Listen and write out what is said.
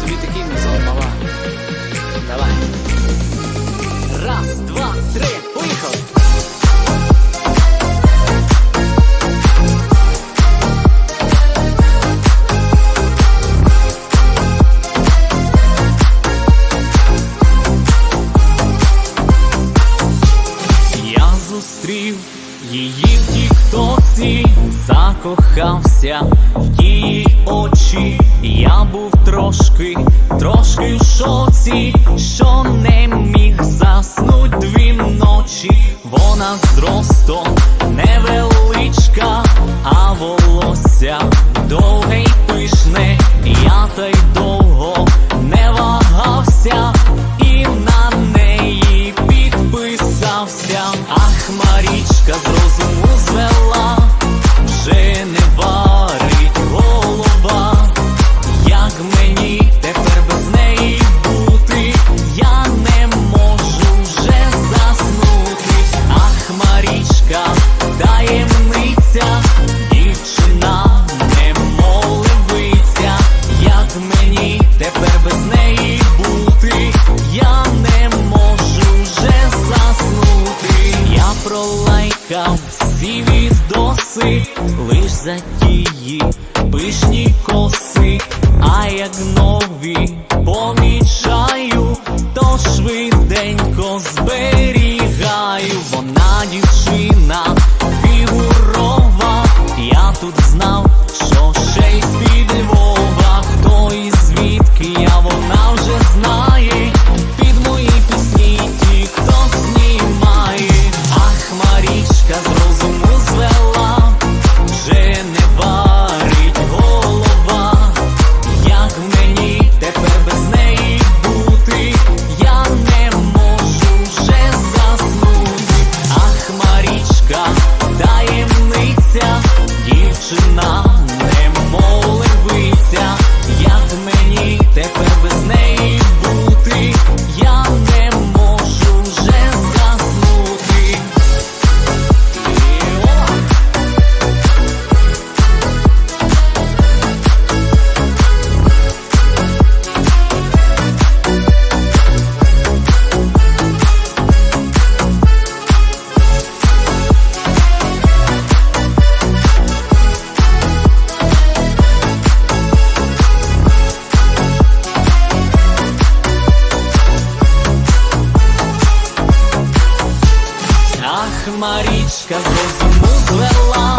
Тобі такий музон, мала. Давай. Раз, два, три, поїхали! Я зустрів її в тіктоці, закохався в її очі. Трошки, трошки в шоці, що не міг заснуть дві ночі. Вона зростом невеличка, а волосся довге й пишне. Я та й довго не вагався і на неї підписався. Ах, Марічка з за тії пишні коси, а як нові помічаю, то швиденько зберігаю. Вона дівчина фігурова, я тут знав, що ще й дівчина Марічка з розуму звела,